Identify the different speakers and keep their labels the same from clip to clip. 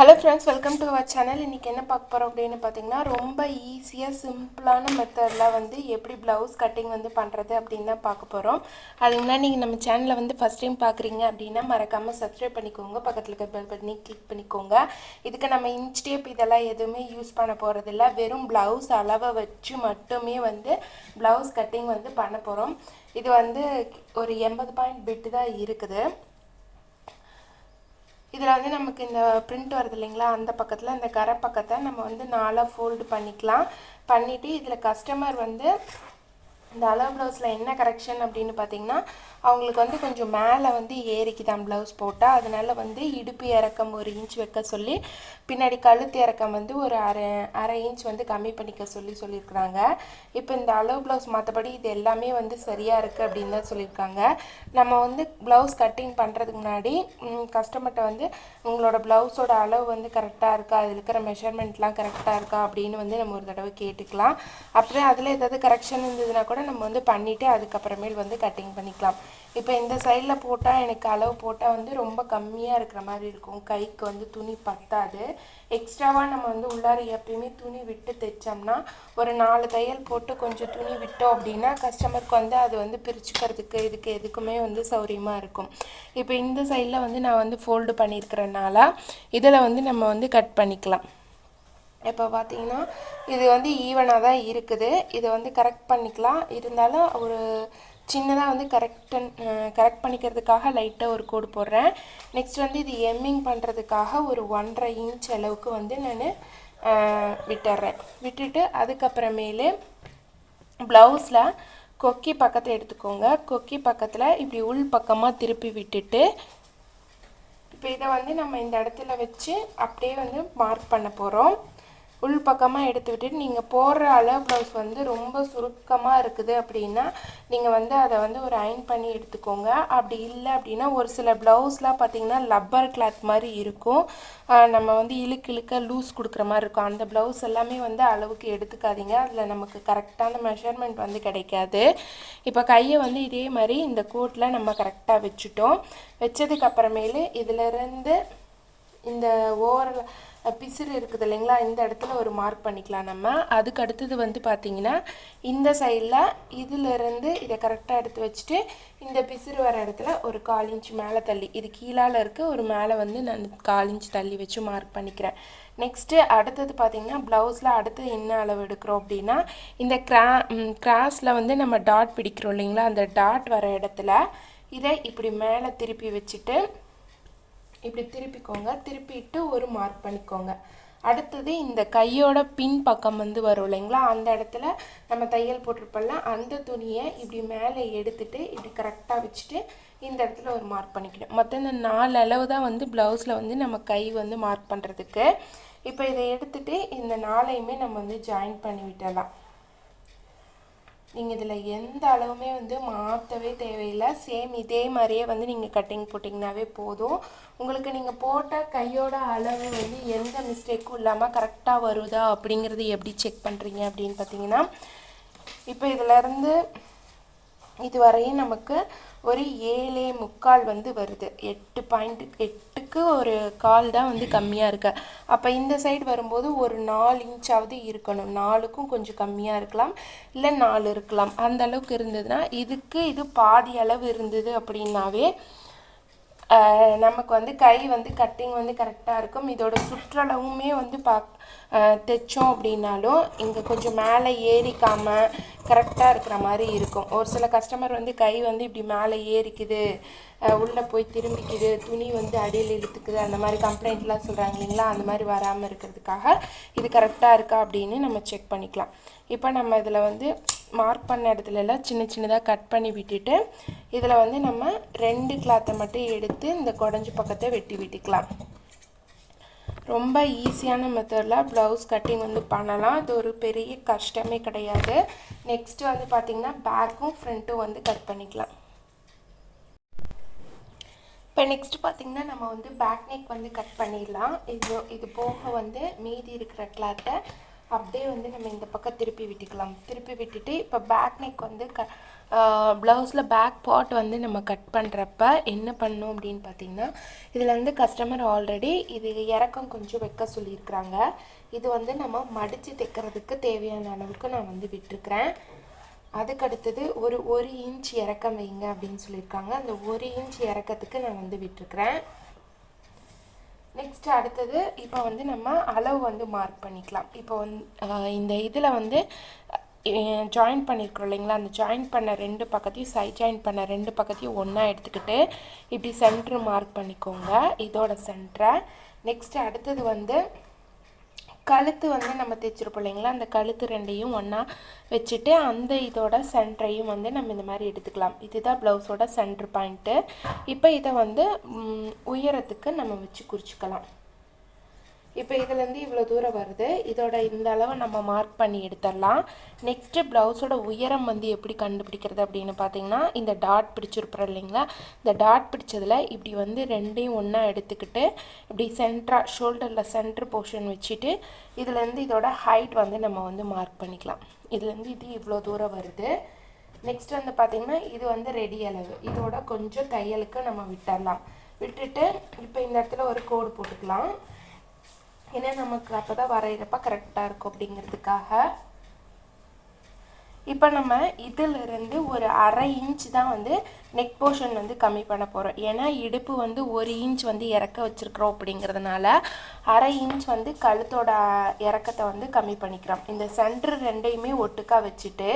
Speaker 1: Hello friends welcome to our channel இன்றைக்கி என்ன பார்க்க போகிறோம் அப்படின்னு பார்த்தீங்கன்னா ரொம்ப ஈஸியாக சிம்பிளான மெத்தடில் வந்து எப்படி ப்ளவுஸ் கட்டிங் வந்து பண்ணுறது அப்படின்னு தான் பார்க்க போகிறோம் அதுக்கு நீங்கள் நம்ம சேனலை வந்து ஃபஸ்ட் டைம் பார்க்குறீங்க அப்படின்னா மறக்காமல் சப்ஸ்கிரைப் பண்ணிக்கோங்க. பக்கத்தில் இருக்க பெல் பட்டனி கிளிக் பண்ணிக்கோங்க. இதுக்கு நம்ம இன்ச் டேப் இதெல்லாம் எதுவுமே யூஸ் பண்ண போகிறதில்ல வெறும் ப்ளவுஸ் அளவை வச்சு மட்டுமே வந்து ப்ளவுஸ் கட்டிங் வந்து பண்ண போகிறோம் இது வந்து ஒரு எண்பது பாயிண்ட் பிட்டு தான் இருக்குது. இதில் வந்து நமக்கு இந்த பிரிண்ட் வருது இல்லைங்களா அந்த பக்கத்தில் இந்த கரை பக்கத்தை நம்ம வந்து நாலாக ஃபோல்டு பண்ணிக்கலாம். பண்ணிவிட்டு இதில் கஸ்டமர் வந்து இந்த அளவு ப்ளவுஸில் என்ன கரெக்ஷன் அப்படின்னு பார்த்தீங்கன்னா அவங்களுக்கு வந்து கொஞ்சம் மேலே வந்து ஏறிக்குதான் ப்ளவுஸ் போட்டால் அதனால வந்து இடுப்பு இறக்கம் ஒரு இன்ச் வைக்க சொல்லி பின்னாடி கழுத்து இறக்கம் வந்து ஒரு அரை அரை இன்ச் வந்து கம்மி பண்ணிக்க சொல்லி சொல்லியிருக்கிறாங்க. இப்போ இந்த அளவு ப்ளவுஸ் மற்றபடி இது எல்லாமே வந்து சரியாக இருக்குது அப்படின்னு தான் சொல்லியிருக்காங்க. நம்ம வந்து ப்ளவுஸ் கட்டிங் பண்ணுறதுக்கு முன்னாடி கஸ்டமர்கிட்ட வந்து உங்களோட ப்ளவுஸோட அளவு வந்து கரெக்டாக இருக்கா? அதில் இருக்கிற மெஷர்மெண்ட்லாம் கரெக்டாக இருக்கா? அப்படின்னு வந்து நம்ம ஒரு தடவை கேட்டுக்கலாம். அப்புறம் அதில் ஏதாவது கரெக்ஷன் இருந்ததுன்னா கூட நம்ம வந்து பண்ணிவிட்டு அதுக்கப்புறமேல் வந்து கட்டிங் பண்ணிக்கலாம். இப்போ இந்த சைடில் போட்டால் எனக்கு அளவு போட்டால் வந்து ரொம்ப கம்மியாக இருக்கிற மாதிரி இருக்கும். கைக்கு வந்து துணி பத்தாது. எக்ஸ்ட்ராவாக நம்ம வந்து உள்ளார எப்பயுமே துணி விட்டு தைச்சோம்னா ஒரு நாலு தையல் போட்டு கொஞ்சம் துணி விட்டோம் அப்படின்னா கஸ்டமருக்கு வந்து அது வந்து பிரிச்சுக்கிறதுக்கு இதுக்கு எதுக்குமே வந்து சௌரியமாக இருக்கும். இப்போ இந்த சைடில் வந்து நான் வந்து ஃபோல்டு பண்ணியிருக்கிறனால இதில் வந்து நம்ம வந்து கட் பண்ணிக்கலாம். இப்போ பார்த்தீங்கன்னா இது வந்து ஈவனாக தான் இருக்குது. இதை வந்து கரெக்ட் பண்ணிக்கலாம். இருந்தாலும் ஒரு சின்னதாக வந்து கரெக்டன் கரெக்ட் பண்ணிக்கிறதுக்காக லைட்டாக ஒரு கோடு போடுறேன். நெக்ஸ்ட் வந்து இது எம்மிங் பண்ணுறதுக்காக ஒரு ஒன்றரை இன்ச் அளவுக்கு வந்து நான் விட்டுறேன். விட்டுட்டு அதுக்கப்புறமேலு ப்ளவுஸில் கொக்கி பக்கத்தை எடுத்துக்கோங்க. கொக்கி பக்கத்தில் இப்படி உள் பக்கமாக திருப்பி விட்டுட்டு இப்போ இதை வந்து நம்ம இந்த இடத்துல வச்சு அப்படியே வந்து மார்க் பண்ண போகிறோம் உள் பக்கமாக எடுத்து விட்டுட்டு நீங்கள் போடுற அளவு ப்ளவுஸ் வந்து ரொம்ப சுருக்கமாக இருக்குது அப்படின்னா நீங்கள் வந்து அதை வந்து ஒரு அயன் பண்ணி எடுத்துக்கோங்க. அப்படி இல்லை அப்படின்னா ஒரு சில ப்ளவுஸ்லாம் பார்த்தீங்கன்னா லப்பர் கிளாத் மாதிரி இருக்கும். நம்ம வந்து இழுக்கு இழுக்க லூஸ் கொடுக்குற மாதிரி இருக்கும். அந்த ப்ளவுஸ் எல்லாமே வந்து அளவுக்கு எடுத்துக்காதீங்க. அதில் நமக்கு கரெக்டான மெஷர்மெண்ட் வந்து கிடைக்காது. இப்போ கையை வந்து இதே மாதிரி இந்த கோட்டில் நம்ம கரெக்டாக வச்சுட்டோம். வச்சதுக்கு அப்புறமேலு இதிலிருந்து இந்த ஓவரில் பிசிறு இருக்குது இல்லைங்களா? இந்த இடத்துல ஒரு மார்க் பண்ணிக்கலாம் நம்ம. அதுக்கு அடுத்தது வந்து பார்த்திங்கன்னா இந்த சைடில் இதிலிருந்து இதை கரெக்டாக எடுத்து வச்சுட்டு இந்த பிசிறு வர இடத்துல ஒரு கால் இன்ச் மேலே தள்ளி இது கீழால் இருக்குது ஒரு மேலே வந்து நான் கால் இன்ச் தள்ளி வச்சு மார்க் பண்ணிக்கிறேன். நெக்ஸ்ட்டு அடுத்தது பார்த்திங்கன்னா ப்ளவுஸில் அடுத்து என்ன அளவு எடுக்கிறோம் அப்படின்னா இந்த கிரா கிராஸில் வந்து நம்ம டாட் பிடிக்கிறோம் இல்லைங்களா? அந்த டாட் வர இடத்துல இதை இப்படி மேலே திருப்பி வச்சுட்டு இப்படி திருப்பிக்கோங்க. திருப்பிட்டு ஒரு மார்க் பண்ணிக்கோங்க. அடுத்தது இந்த கையோட பின் பக்கம் வந்து வரும் இல்லைங்களா? அந்த இடத்துல நம்ம தையல் போட்டிருப்போம்ல அந்த துணியை இப்படி மேலே எடுத்துட்டு இப்படி கரெக்டாக வச்சுட்டு இந்த இடத்துல ஒரு மார்க் பண்ணிக்கணும். மொத்தம் இந்த நாலு அளவு தான் வந்து ப்ளவுஸில் வந்து நம்ம கை வந்து மார்க் பண்ணுறதுக்கு இப்போ இதை எடுத்துகிட்டு இந்த நாளையுமே நம்ம வந்து ஜாயின் பண்ணி விட்டலாம் நீங்கள் இதில் எந்த அளவுமே வந்து மாற்றவே தேவையில்லை. சேம் இதே மாதிரியே வந்து நீங்கள் கட்டிங் போட்டிங்கனாவே போதும். உங்களுக்கு நீங்கள் போட்ட கையோட அளவு வந்து எந்த மிஸ்டேக்கும் இல்லாமல் கரெக்டாக வருதா அப்படிங்கிறது எப்படி செக் பண்ணுறீங்க அப்படின்னு பார்த்தீங்கன்னா இப்போ இதிலேருந்து இதுவரையும் நமக்கு ஒரு ஏழே முக்கால் வந்து வருது. எட்டு பாயிண்ட் எட்டுக்கு ஒரு கால் தான் வந்து கம்மியாக இருக்கு. அப்போ இந்த சைடு வரும்போது ஒரு நாலு இன்ச்சாவது இருக்கணும். நாலுக்கும் கொஞ்சம் கம்மியாக இருக்கலாம். இல்லை நாலு இருக்கலாம். அந்த அளவுக்கு இருந்ததுன்னா இதுக்கு இது பாதி அளவு இருந்தது அப்படின்னாவே நமக்கு வந்து கை வந்து கட்டிங் வந்து கரெக்டாக இருக்கும். இதோட சுற்றளவுமே வந்து பா தைச்சோம் அப்படின்னாலும் இங்கே கொஞ்சம் மேலே ஏறிக்காமல் கரெக்டாக இருக்கிற மாதிரி இருக்கும். ஒரு சில கஸ்டமர் வந்து கை வந்து இப்படி மேலே ஏறிக்குது உள்ளே போய் திரும்பிக்குது துணி வந்து அடியில் இழுத்துக்குது அந்த மாதிரி கம்ப்ளைண்ட்லாம் சொல்கிறாங்க இல்லைங்களா? அந்த மாதிரி வராமல் இருக்கிறதுக்காக இது கரெக்டாக இருக்கா அப்படின்னு நம்ம செக் பண்ணிக்கலாம். இப்போ நம்ம இதில் வந்து மார்க் பண்ண இடத்துலலாம் சின்ன சின்னதாக கட் பண்ணி விட்டுட்டு இதில் வந்து நம்ம ரெண்டு கிளாத்தை மட்டும் எடுத்து இந்த குடஞ்சி பக்கத்தை வெட்டி விட்டுக்கலாம். ரொம்ப ஈஸியான மெத்தடில் ப்ளவுஸ் கட்டிங் வந்து பண்ணலாம். இது ஒரு பெரிய கஷ்டமே கிடையாது. நெக்ஸ்ட்டு வந்து பார்த்திங்கன்னா பேக்கும் ஃப்ரண்ட்டும் வந்து கட் பண்ணிக்கலாம். இப்போ நெக்ஸ்ட் பார்த்திங்கன்னா நம்ம வந்து பேக் நெக் வந்து கட் பண்ணிடலாம். இது இது போக வந்து மீதி இருக்கிற கிளாத்தை அப்படியே வந்து நம்ம இந்த பக்கம் திருப்பி விட்டுக்கலாம். திருப்பி விட்டுட்டு இப்போ பேக் நெக் வந்து க ப்ளவுஸில் பேக் பார்ட் வந்து நம்ம கட் பண்ணுறப்ப என்ன பண்ணோம் அப்படின்னு பார்த்தீங்கன்னா இதில் வந்து கஸ்டமர் ஆல்ரெடி இது இறக்கம் கொஞ்சம் வைக்க சொல்லியிருக்கிறாங்க. இது வந்து நம்ம மடித்து தைக்கிறதுக்கு தேவையான அளவுக்கு நான் வந்து விட்டுருக்குறேன். அதுக்கடுத்தது ஒரு ஒரு இன்ச் இறக்கம் வைங்க அப்படின்னு சொல்லியிருக்காங்க. அந்த ஒரு இன்ச் இறக்கத்துக்கு நான் வந்து விட்டுருக்குறேன். நெக்ஸ்ட் அடுத்தது இப்போ வந்து நம்ம அளவு வந்து மார்க் பண்ணிக்கலாம். இப்போ வந்து இந்த இதில் வந்து ஜாயின் பண்ணியிருக்கிறோம் இல்லைங்களா? அந்த ஜாயின் பண்ண ரெண்டு பக்கத்தையும் சைட் ஜாயின் பண்ண ரெண்டு பக்கத்தையும் ஒன்றா எடுத்துக்கிட்டு இப்படி சென்ட்ரு மார்க் பண்ணிக்கோங்க. இதோட சென்டரை நெக்ஸ்ட் அடுத்தது வந்து கழுத்து வந்து நம்ம தைச்சிருப்போம் இல்லைங்களா? அந்த கழுத்து ரெண்டையும் ஒன்றா வச்சுட்டு அந்த இதோட சென்டரையும் வந்து நம்ம இந்த மாதிரி எடுத்துக்கலாம். இதுதான் ப்ளவுஸோட சென்டர் பாயிண்ட்டு இப்போ இதை வந்து உயரத்துக்கு நம்ம வச்சு குறிச்சிக்கலாம். இப்போ இதுலேருந்து இவ்வளோ தூரம் வருது. இதோட இந்த அளவை நம்ம மார்க் பண்ணி எடுத்துடலாம் நெக்ஸ்ட்டு ப்ளவுஸோட உயரம் வந்து எப்படி கண்டுபிடிக்கிறது அப்படின்னு பார்த்தீங்கன்னா இந்த டாட் பிடிச்சிருப்போம் இல்லைங்களா? இந்த டாட் பிடிச்சதில் இப்படி வந்து ரெண்டையும் ஒன்றா எடுத்துக்கிட்டு இப்படி சென்ட்ரா ஷோல்டரில் சென்ட்ரு போர்ஷன் வச்சுட்டு இதுலேருந்து இதோட ஹைட் வந்து நம்ம வந்து மார்க் பண்ணிக்கலாம். இதுலேருந்து இது இவ்வளோ தூரம் வருது. நெக்ஸ்ட் வந்து பார்த்திங்கன்னா இது வந்து ரெடி அளவு. இதோட கொஞ்சம் தையலுக்கு நம்ம விட்டுடலாம் விட்டுட்டு இப்போ இந்த இடத்துல ஒரு கோடு போட்டுக்கலாம். ஏன்னா நமக்கு அப்போ தான் வரைகிறப்ப கரெக்டாக இருக்கும் அப்படிங்கிறதுக்காக. இப்போ நம்ம இதிலிருந்து ஒரு அரை இன்ச் தான் வந்து நெக் போர்ஷன் வந்து கம்மி பண்ண போகிறோம் ஏன்னா இடுப்பு வந்து ஒரு இன்ச் வந்து இறக்க வச்சுருக்குறோம் அப்படிங்கிறதுனால அரை இன்ச் வந்து கழுத்தோட இறக்கத்தை வந்து கம்மி பண்ணிக்கிறோம். இந்த சென்டர் ரெண்டையுமே ஒட்டுக்கா வச்சுட்டு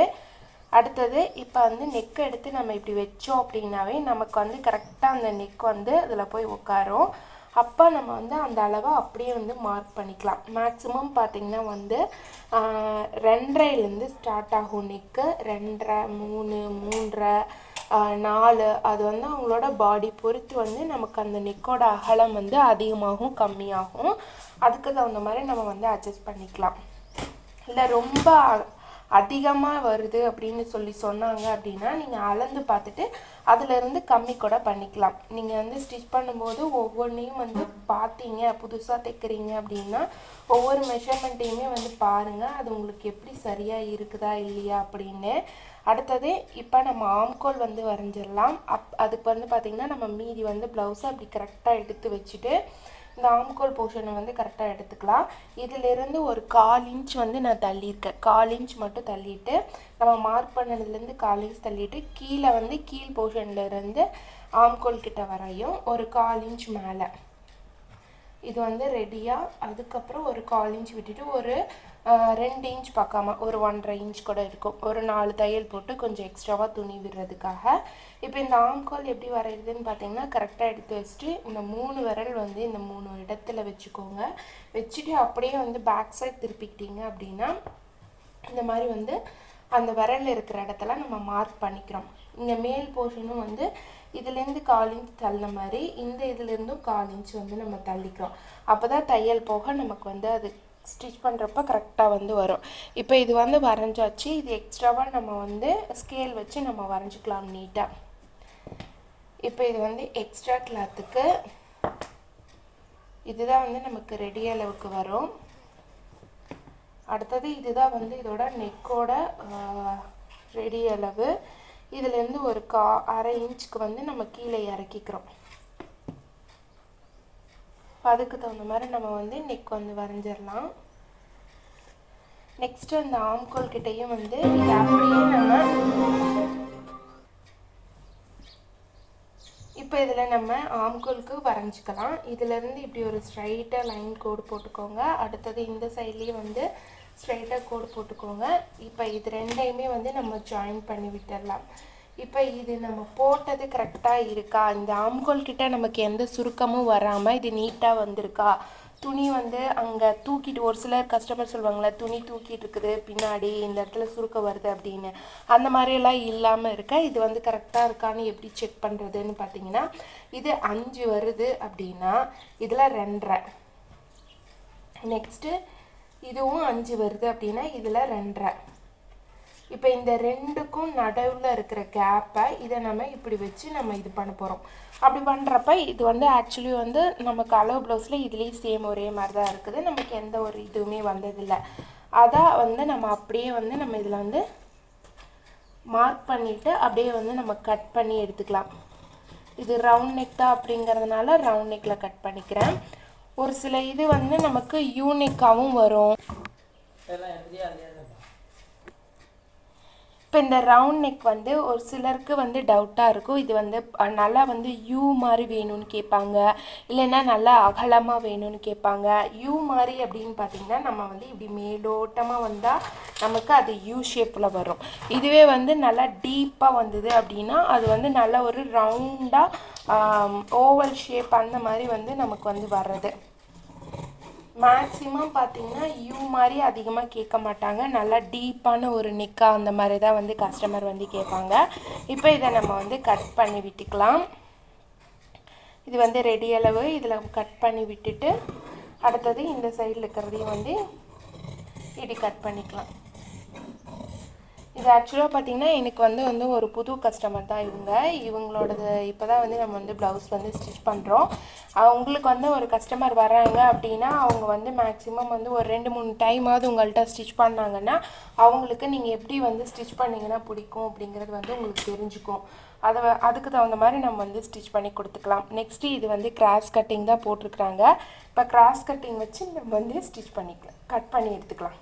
Speaker 1: அடுத்தது இப்போ வந்து நெக் எடுத்து நம்ம இப்படி வச்சோம் அப்படின்னாவே நமக்கு வந்து கரெக்டாக அந்த நெக் வந்து அதில் போய் உட்காரும். அப்போ நம்ம வந்து அந்த அளவை அப்படியே வந்து மார்க் பண்ணிக்கலாம். மேக்ஸிமம் பார்த்திங்கன்னா வந்து ரெண்டரைலேருந்து ஸ்டார்ட் ஆகும் நெக்கு ரெண்டரை மூணு மூன்றரை நாலு. அது வந்து அவங்களோட பாடி பொறுத்து வந்து நமக்கு அந்த நெக்கோட அகலம் வந்து அதிகமாகும் கம்மியாகும். அதுக்கு தகுந்த மாதிரி நம்ம வந்து அட்ஜஸ்ட் பண்ணிக்கலாம். இல்லை ரொம்ப அதிகமாக வருது அப்படின்னு சொல்லி சொன்னாங்க அப்படின்னா நீங்கள் அளந்து பார்த்துட்டு அதிலிருந்து கம்மி கூட பண்ணிக்கலாம். நீங்கள் வந்து ஸ்டிச் பண்ணும்போது ஒவ்வொன்றையும் வந்து பார்த்தீங்க புதுசாக தைக்கிறீங்க அப்படின்னா ஒவ்வொரு மெஷர்மெண்ட்டையுமே வந்து பாருங்கள் அது உங்களுக்கு எப்படி சரியாக இருக்குதா இல்லையா அப்படின்னு. அடுத்தது இப்போ நம்ம ஆம்கோல் வந்து வரைஞ்சிடலாம். அப் அதுக்கு வந்து பார்த்திங்கன்னா நம்ம மீதி வந்து ப்ளவுஸை அப்படி கரெக்டாக எடுத்து வச்சுட்டு இந்த ஆம்கோல் போர்ஷனை வந்து கரெக்டாக எடுத்துக்கலாம். இதிலிருந்து ஒரு கால் இன்ச் வந்து நான் தள்ளியிருக்கேன். கால் இன்ச் மட்டும் தள்ளிட்டு நம்ம மார்க் பண்ணதுலேருந்து கால் இன்ச் தள்ளிட்டு கீழே வந்து கீழ் போர்ஷன்லேருந்து ஆம்கோல் கிட்ட வரையும் ஒரு கால் இன்ச் மேலே. இது வந்து ரெடியாக அதுக்கப்புறம் ஒரு கால் இன்ச் விட்டுட்டு ஒரு ரெண்டு இன்ச் பார்க்காம ஒரு ஒன்றரை இன்ச் கூட இருக்கும். ஒரு நாலு தையல் போட்டு கொஞ்சம் எக்ஸ்ட்ராவாக துணி விடுறதுக்காக. இப்போ இந்த ஆம்கால் எப்படி வரைகிறதுன்னு பார்த்தீங்கன்னா கரெக்டாக எடுத்து வச்சுட்டு இந்த மூணு விரல் வந்து இந்த மூணு இடத்துல வச்சுக்கோங்க. வச்சுட்டு அப்படியே வந்து பேக் சைட் திருப்பிக்கிட்டீங்க அப்படின்னா இந்த மாதிரி வந்து அந்த விரல் இருக்கிற இடத்துல நம்ம மார்க் பண்ணிக்கிறோம். இங்கே மேல் போர்ஷனும் வந்து இதுலேருந்து கால் இன்ச் தள்ளின மாதிரி இந்த இதுலேருந்தும் கால் இன்ச் வந்து நம்ம தள்ளிக்கிறோம். அப்போ தான் தையல் போக நமக்கு வந்து அது ஸ்டிச் பண்ணுறப்ப கரெக்டாக வந்து வரும். இப்போ இது வந்து வரைஞ்சாச்சு. இது எக்ஸ்ட்ராவாக நம்ம வந்து ஸ்கேல் வச்சு நம்ம வரைஞ்சிக்கலாம் நீட்டாக இப்போ இது வந்து எக்ஸ்ட்ரா கிளாத்துக்கு இதுதான் வந்து நமக்கு ரெடி அளவுக்கு வரும். அடுத்தது இதுதான் வந்து இதோட நெக்கோட ரெடி அளவு. இதுலேருந்து ஒரு கா அரை இன்ச்சுக்கு வந்து நம்ம கீழே இறக்கிக்கிறோம். இப்போ அதுக்கு தகுந்த மாதிரி நம்ம வந்து நெக் வந்து வரைஞ்சிடலாம் நெக்ஸ்ட் அந்த ஆம்கோல் கிட்டேயும் வந்து இது அப்படியே நம்ம இப்போ இதில் நம்ம ஆம்கோலுக்கு வரைஞ்சிக்கலாம். இதுலேருந்து இப்படி ஒரு ஸ்ட்ரைட்டாக லைன் கோடு போட்டுக்கோங்க. அடுத்தது இந்த சைட்லேயும் வந்து ஸ்ட்ரைட்டாக கோடு போட்டுக்கோங்க. இப்போ இது ரெண்டையுமே வந்து நம்ம ஜாயின் பண்ணி விட்டுடலாம் இப்போ இது நம்ம போட்டது கரெக்டாக இருக்கா? இந்த ஆம்கோல் கிட்ட நமக்கு எந்த சுருக்கமும் வராமல் இது நீட்டாக வந்திருக்கா? துணி வந்து அங்கே தூக்கிட்டு ஒரு சிலர் கஸ்டமர் சொல்லுவாங்களே துணி தூக்கிட்டு இருக்குது பின்னாடி இந்த இடத்துல சுருக்கம் வருது அப்படின்னு. அந்த மாதிரியெல்லாம் இல்லாமல் இருக்க இது வந்து கரெக்டாக இருக்கான்னு எப்படி செக் பண்ணுறதுன்னு பார்த்தீங்கன்னா இது அஞ்சு வருது அப்படின்னா இதில் ரெண்டரை. நெக்ஸ்ட்டு இதுவும் அஞ்சு வருது அப்படின்னா இதில் ரெண்டரை. இப்போ இந்த ரெண்டுக்கும் நடுவில் இருக்கிற கேப்பை இதை நம்ம இப்படி வச்சு நம்ம இது பண்ண போகிறோம் அப்படி பண்ணுறப்ப இது வந்து ஆக்சுவலி வந்து நமக்கு அளவு ப்ளவுஸில் இதுலேயும் சேம் ஒரே மாதிரி தான் இருக்குது. நமக்கு எந்த ஒரு இதுவுமே வந்ததில்லை. அதான் வந்து நம்ம அப்படியே வந்து நம்ம இதில் வந்து மார்க் பண்ணிவிட்டு அப்படியே வந்து நம்ம கட் பண்ணி எடுத்துக்கலாம். இது ரவுண்ட் நெக் தான் அப்படிங்கிறதுனால ரவுண்ட் நெக்கில் கட் பண்ணிக்கிறேன். ஒரு சில இது வந்து நமக்கு யூனிக்காகவும் வரும். இப்போ இந்த ரவுண்ட் நெக் வந்து ஒரு சிலருக்கு வந்து டவுட்டாக இருக்கும். இது வந்து நல்லா வந்து யூ மாதிரி வேணும்னு கேட்பாங்க. இல்லைன்னா நல்லா அகலமாக வேணும்னு கேட்பாங்க. யூ மாதிரி அப்படின்னு பார்த்தீங்கன்னா நம்ம வந்து இப்படி மேலோட்டமாக வந்தால் நமக்கு அது யூ ஷேப்பில் வரும். இதுவே வந்து நல்லா டீப்பாக வந்தது அப்படின்னா அது வந்து நல்லா ஒரு ரவுண்டாக ஓவல் ஷேப் அந்த மாதிரி வந்து நமக்கு வந்து வர்றது. மேக்ஸிமம் பார்த்தீங்கன்னா யூ மாதிரி அதிகமாக கேட்க மாட்டாங்க. நல்லா டீப்பான ஒரு நிக்கா அந்த மாதிரி தான் வந்து கஸ்டமர் வந்து கேட்பாங்க. இப்போ இதை நம்ம வந்து கட் பண்ணி விட்டுக்கலாம். இது வந்து ரெடி அளவு. இதில் கட் பண்ணி விட்டுட்டு அடுத்தது இந்த சைடில் இருக்கிறதையும் வந்து இடி கட் பண்ணிக்கலாம். இது ஆக்சுவலாக பார்த்தீங்கன்னா எனக்கு வந்து வந்து ஒரு புது கஸ்டமர் தான் இவங்க. இவங்களோடது இப்போ தான் வந்து நம்ம வந்து ப்ளவுஸ் வந்து ஸ்டிச் பண்ணுறோம் அவங்களுக்கு வந்து ஒரு கஸ்டமர் வராங்க அப்படின்னா அவங்க வந்து மேக்ஸிமம் வந்து ஒரு ரெண்டு மூணு டைமாவது உங்கள்கிட்ட ஸ்டிச் பண்ணாங்கன்னா அவங்களுக்கு நீங்கள் எப்படி வந்து ஸ்டிச் பண்ணிங்கன்னா பிடிக்கும் அப்படிங்கிறது வந்து உங்களுக்கு தெரிஞ்சுக்கும். அதை அதுக்கு தகுந்த மாதிரி நம்ம வந்து ஸ்டிச் பண்ணி கொடுத்துக்கலாம். நெக்ஸ்ட்டு இது வந்து கிராஸ் கட்டிங் தான் போட்டிருக்கிறாங்க. இப்போ கிராஸ் கட்டிங் வச்சு நம்ம வந்து ஸ்டிச் பண்ணிக்கலாம் கட் பண்ணி எடுத்துக்கலாம்.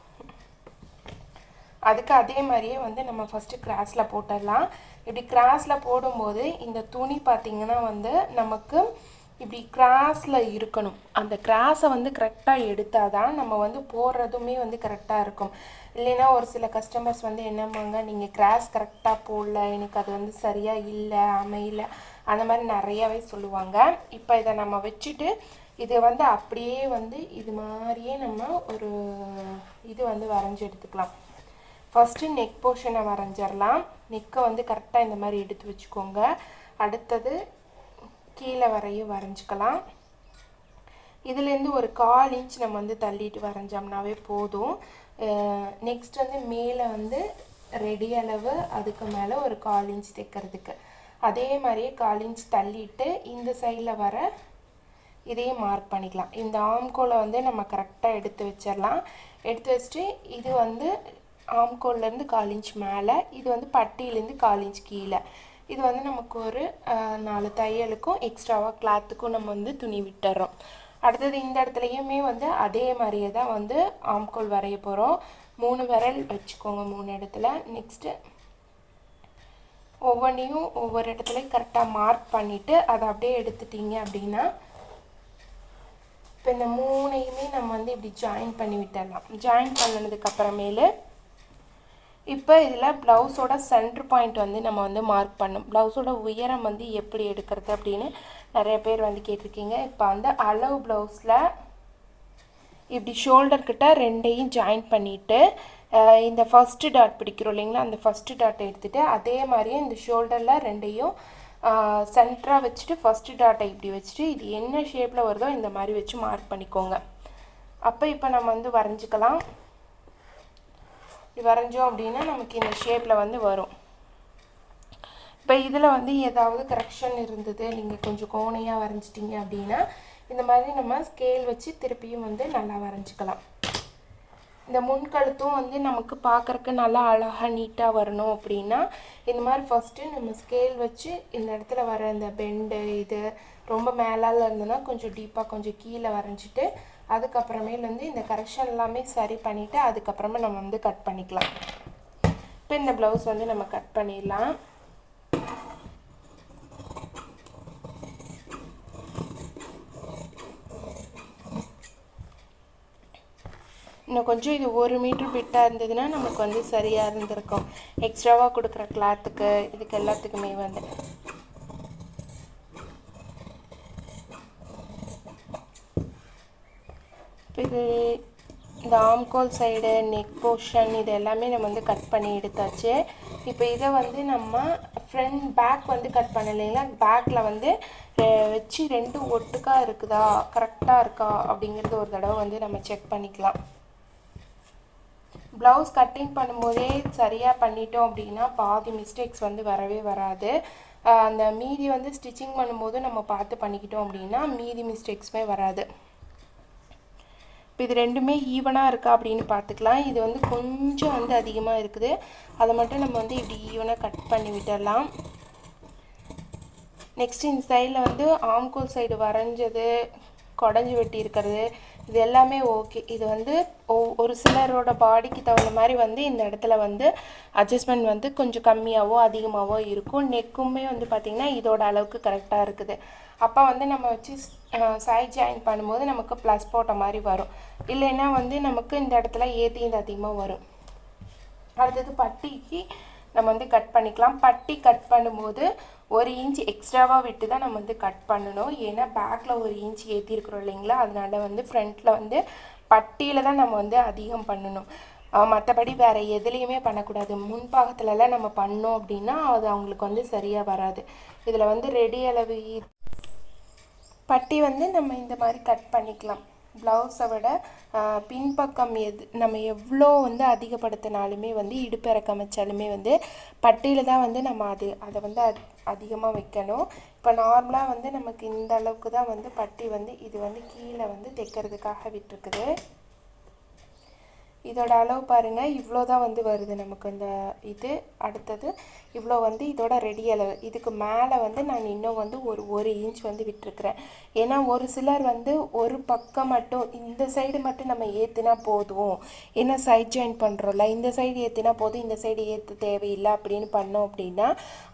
Speaker 1: அதுக்கு அதே மாதிரியே வந்து நம்ம ஃபஸ்ட்டு கிராஸில் போட்டுடலாம். இப்படி கிராஸில் போடும்போது இந்த துணி பார்த்திங்கன்னா வந்து நமக்கு இப்படி கிராஸில் இருக்கணும். அந்த கிராஸை வந்து கரெக்டாக எடுத்தால் தான் நம்ம வந்து போடுறதுமே வந்து கரெக்டாக இருக்கும். இல்லைன்னா ஒரு சில கஸ்டமர்ஸ் வந்து என்னம்பாங்க நீங்கள் கிராஸ் கரெக்டாக போடல எனக்கு அது வந்து சரியாக இல்லை அமையல. அந்த மாதிரி நிறையாவே சொல்லுவாங்க. இப்போ இதை நம்ம வச்சுட்டு இதை வந்து அப்படியே வந்து இது மாதிரியே நம்ம ஒரு இது வந்து வரைஞ்சி எடுத்துக்கலாம். ஃபஸ்ட்டு நெக் போர்ஷனை வரைஞ்சிடலாம் நெக்கை வந்து கரெக்டாக இந்த மாதிரி எடுத்து வச்சுக்கோங்க. அடுத்தது கீழே வரையும் வரைஞ்சிக்கலாம். இதுலேருந்து ஒரு கால் இன்ச் நம்ம வந்து தள்ளிட்டு வரைஞ்சோம்னாவே போதும். நெக்ஸ்ட் வந்து மேலே வந்து ரெடி அளவு அதுக்கு மேலே ஒரு கால் இன்ச் தைக்கிறதுக்கு. அதே மாதிரியே கால் இன்ச் தள்ளிட்டு இந்த சைடில் வர இதையும் மார்க் பண்ணிக்கலாம். இந்த ஆம்கோலை வந்து நம்ம கரெக்டாக எடுத்து வச்சிடலாம் எடுத்து வச்சுட்டு இது வந்து ஆம்கோல்லேருந்து கால் இன்ச் மேலே இது வந்து பட்டியிலேருந்து கால் இன்ச் கீழே. இது வந்து நமக்கு ஒரு நாலு தையலுக்கும் எக்ஸ்ட்ராவாக கிளாத்துக்கும் நம்ம வந்து துணி விட்டுறோம். அடுத்தது இந்த இடத்துலையுமே வந்து அதே மாதிரியே தான் வந்து ஆம்கோல் வரைய போகிறோம் மூணு விரல் வச்சுக்கோங்க மூணு இடத்துல. நெக்ஸ்ட்டு ஒவ்வொன்றையும் ஒவ்வொரு இடத்துலையும் கரெக்டாக மார்க் பண்ணிவிட்டு அதை அப்படியே எடுத்துட்டீங்க அப்படின்னா இப்போ இந்த மூணையுமே நம்ம வந்து இப்படி ஜாயின் பண்ணி விட்டுடலாம் ஜாயின் பண்ணதுக்கப்புறமேலு இப்போ இதில் ப்ளவுஸோட சென்ட்ரு பாயிண்ட் வந்து நம்ம வந்து மார்க் பண்ணணும். ப்ளவுஸோட உயரம் வந்து எப்படி எடுக்கிறது அப்படின்னு நிறைய பேர் வந்து கேட்டிருக்கீங்க. இப்போ வந்து அளவு ப்ளவுஸில் இப்படி ஷோல்டர்கிட்ட ரெண்டையும் ஜாயின் பண்ணிவிட்டு இந்த ஃபஸ்ட்டு டாட் பிடிக்கிறோம் இல்லைங்களா? அந்த ஃபஸ்ட்டு டாட்டை எடுத்துகிட்டு அதே மாதிரியே இந்த ஷோல்டரில் ரெண்டையும் சென்டராக வச்சுட்டு ஃபஸ்ட்டு டாட்டை இப்படி வச்சுட்டு இது என்ன ஷேப்பில் வருதோ இந்த மாதிரி வச்சு மார்க் பண்ணிக்கோங்க. அப்போ இப்போ நம்ம வந்து வரைஞ்சிக்கலாம். இப்படி வரைஞ்சோம் அப்படின்னா நமக்கு இந்த ஷேப்பில் வந்து வரும். இப்போ இதில் வந்து ஏதாவது கரெக்ஷன் இருந்தது நீங்கள் கொஞ்சம் கோணையாக வரைஞ்சிட்டிங்க அப்படின்னா இந்த மாதிரி நம்ம ஸ்கேல் வச்சு திருப்பியும் வந்து நல்லா வரைஞ்சிக்கலாம். இந்த முன்கழுத்தும் வந்து நமக்கு பார்க்குறக்கு நல்லா அழகாக நீட்டாக வரணும் அப்படின்னா இந்த மாதிரி ஃபஸ்ட்டு நம்ம ஸ்கேல் வச்சு இந்த இடத்துல வர இந்த பெண்டு இது ரொம்ப மேலால் இருந்ததுன்னா கொஞ்சம் டீப்பாக கொஞ்சம் கீழே வரைஞ்சிட்டு அதுக்கப்புறமேலேருந்து இந்த கரெக்ஷன் எல்லாமே சரி பண்ணிவிட்டு அதுக்கப்புறமா நம்ம வந்து கட் பண்ணிக்கலாம். இப்போ இந்த ப்ளவுஸ் வந்து நம்ம கட் பண்ணிடலாம். இன்னும் கொஞ்சம் இது ஒரு மீட்ரு பிட்டாக இருந்ததுன்னா நமக்கு வந்து சரியாக இருந்திருக்கும். எக்ஸ்ட்ராவாக கொடுக்குற கிளாத்துக்கு இதுக்கு எல்லாத்துக்குமே வந்து. இது இந்த ஆம்கோல் சைடு நெக் போர்ஷன் இது எல்லாமே நம்ம வந்து கட் பண்ணி எடுத்தாச்சு. இப்போ இதை வந்து நம்ம ஃப்ரண்ட் பேக் வந்து கட் பண்ணலைங்களா? பேக்கில் வந்து வச்சு ரெண்டும் ஒட்டுக்கா இருக்குதா? கரெக்டாக இருக்கா? அப்படிங்கிறது ஒரு தடவை வந்து நம்ம செக் பண்ணிக்கலாம். ப்ளவுஸ் கட்டிங் பண்ணும்போதே சரியாக பண்ணிட்டோம் அப்படின்னா பாதி மிஸ்டேக்ஸ் வந்து வரவே வராது. அந்த மீதி வந்து ஸ்டிச்சிங் பண்ணும்போது நம்ம பார்த்து பண்ணிக்கிட்டோம் அப்படின்னா மீதி மிஸ்டேக்ஸுமே வராது. இப்போ இது ரெண்டுமே ஈவனாக இருக்கா அப்படின்னு பார்த்துக்கலாம். இது வந்து கொஞ்சம் வந்து அதிகமாக இருக்குது. அதை மட்டும் நம்ம வந்து இப்படி ஈவனாக கட் பண்ணி விட்டுடலாம் நெக்ஸ்ட் இந்த சைடில் வந்து ஆம்கோல் சைடு வரைஞ்சது குடஞ்சி வெட்டி இருக்கிறது இது எல்லாமே ஓகே. இது வந்து ஒ- ஒரு சிலரோட பாடிக்கு தகுந்த மாதிரி வந்து இந்த இடத்துல வந்து அட்ஜஸ்ட்மெண்ட் வந்து கொஞ்சம் கம்மியாகவோ அதிகமாகவோ இருக்கும். நெக்குமே வந்து பார்த்திங்கன்னா இதோட அளவுக்கு கரெக்டாக இருக்குது. அப்போ வந்து நம்ம வச்சு சைட் ஜாயின் பண்ணும்போது நமக்கு ப்ளஸ் போட்ட மாதிரி வரும். இல்லைன்னா வந்து நமக்கு இந்த இடத்துல ஏற்றி அதிகமாக வரும். அடுத்தது பட்டிக்கு நம்ம வந்து கட் பண்ணிக்கலாம். பட்டி கட் பண்ணும்போது ஒரு இன்ச் எக்ஸ்ட்ராவாக விட்டு தான் நம்ம வந்து கட் பண்ணணும். ஏன்னா பேக்கில் ஒரு இன்ச் ஏற்றிருக்கிறோம் இல்லைங்களா? அதனால வந்து ஃப்ரண்ட்டில் வந்து பட்டியில் தான் நம்ம வந்து அதிகம் பண்ணணும். மற்றபடி வேறு எதுலேயுமே பண்ணக்கூடாது. முன்பாகத்துலலாம் நம்ம பண்ணோம் அப்படின்னா அது அவங்களுக்கு வந்து சரியாக வராது. இதில் வந்து ரெடி அளவு பட்டி வந்து நம்ம இந்த மாதிரி கட் பண்ணிக்கலாம். ப்ளவுஸை விட பின்பக்கம் எது நம்ம எவ்வளோ வந்து அதிகப்படுத்தினாலுமே வந்து இடுப்பிறக்கம் வச்சாலுமே வந்து பட்டியில் தான் வந்து நம்ம அது அதை வந்து அதிகமாக வைக்கணும். இப்போ நார்மலாக வந்து நமக்கு இந்த அளவுக்கு தான் வந்து பட்டி வந்து இது வந்து கீழே வந்து தைக்கிறதுக்காக விட்டுருக்குது. இதோட அளவு பாருங்கள் இவ்வளோ தான் வந்து வருது நமக்கு இந்த இது. அடுத்தது இவ்வளோ வந்து இதோட ரெடி அளவு இதுக்கு மேலே வந்து நான் இன்னும் வந்து ஒரு ஒரு இன்ச் வந்து விட்டுருக்குறேன். ஏன்னா ஒரு சிலர் வந்து ஒரு பக்கம் மட்டும் இந்த சைடு மட்டும் நம்ம ஏற்றுனா போதும். ஏன்னா சைட் ஜாயின் பண்ணுறோம்ல இந்த சைடு ஏற்றுனா போதும் இந்த சைடு ஏற்ற தேவையில்லை அப்படின்னு பண்ணோம் அப்படின்னா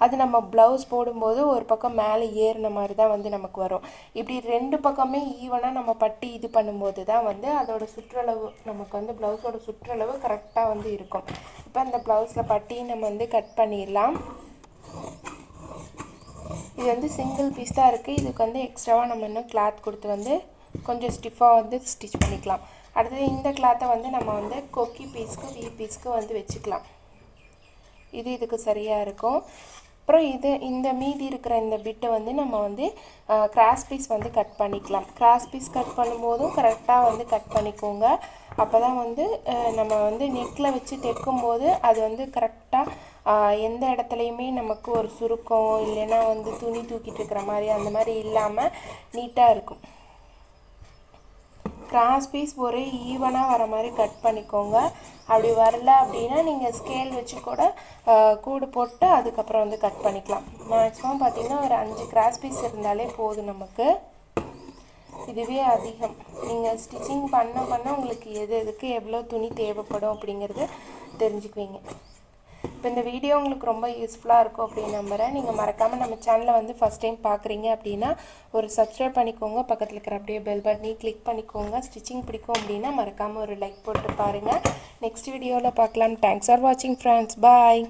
Speaker 1: அது நம்ம ப்ளவுஸ் போடும்போது ஒரு பக்கம் மேலே ஏறின மாதிரி தான் வந்து நமக்கு வரும். இப்படி ரெண்டு பக்கமே ஈவனாக நம்ம பட்டி இது பண்ணும்போது தான் வந்து அதோட சுற்றளவு நமக்கு வந்து ப்ளவுஸோட சுற்றளவு கரெக்டாக வந்து இருக்கும். இப்போ இந்த ப்ளவுஸில் பட்டி நம்ம வந்து கட் பண்ணிடலாம். இது வந்து சிங்கிள் பீஸ் தான் இருக்குது இதுக்கு வந்து எக்ஸ்ட்ராவாக நம்ம இன்னும் கிளாத் கொடுத்து வந்து கொஞ்சம் ஸ்டிஃபாக வந்து ஸ்டிச் பண்ணிக்கலாம். அடுத்தது இந்த கிளாத்தை வந்து நம்ம வந்து கொக்கி பீஸ்க்கு வி பீஸ்க்கு வந்து வச்சுக்கலாம். இது இதுக்கு சரியாக இருக்கும். அப்புறம் இது இந்த மீதி இருக்கிற இந்த பிட்டை வந்து நம்ம வந்து கிராஸ் பீஸ் வந்து கட் பண்ணிக்கலாம். கிராஸ் பீஸ் கட் பண்ணும்போதும் கரெக்டாக வந்து கட் பண்ணிக்கோங்க. அப்போ தான் வந்து நம்ம வந்து நெக்கில் வச்சு தைக்கும்போது அது வந்து கரெக்டாக எந்த இடத்துலையுமே நமக்கு ஒரு சுருக்கம் இல்லைன்னா வந்து துணி தூக்கிட்டு இருக்கிற மாதிரி அந்த மாதிரி இல்லாமல் நீட்டாக இருக்கும். கிராஸ் பீஸ் ஒரே ஈவனாக வர மாதிரி கட் பண்ணிக்கோங்க. அப்படி வரல அப்படின்னா நீங்கள் ஸ்கேல் வச்சு கூட கூடு போட்டு அதுக்கப்புறம் வந்து கட் பண்ணிக்கலாம். மேக்ஸிமம் பார்த்தீங்கன்னா ஒரு அஞ்சு கிராஸ் பீஸ் இருந்தாலே போதும் நமக்கு. இதுவே அதிகம். நீங்கள் ஸ்டிச்சிங் பண்ண பண்ண உங்களுக்கு எது எதுக்கு எவ்வளோ துணி தேவைப்படும் அப்படிங்கிறது தெரிஞ்சுக்குவீங்க. இப்போ இந்த வீடியோ உங்களுக்கு ரொம்ப யூஸ்ஃபுல்லாக இருக்கும் அப்படின்னு நம்புகிறேன் நீங்கள் மறக்காமல் நம்ம சேனலை வந்து ஃபஸ்ட் டைம் பார்க்குறீங்க அப்படின்னா ஒரு சப்ஸ்கிரைப் பண்ணிக்கோங்க. பக்கத்தில் இருக்கிற அப்படியே பெல் பட்டனையும் கிளிக் பண்ணிக்கோங்க. ஸ்டிச்சிங் பிடிக்கும் அப்படின்னா மறக்காமல் ஒரு லைக் போட்டு பாருங்கள் நெக்ஸ்ட் வீடியோவில் பார்க்கலாம். தேங்க்ஸ் ஃபார் வாட்சிங் ஃப்ரெண்ட்ஸ் பாய்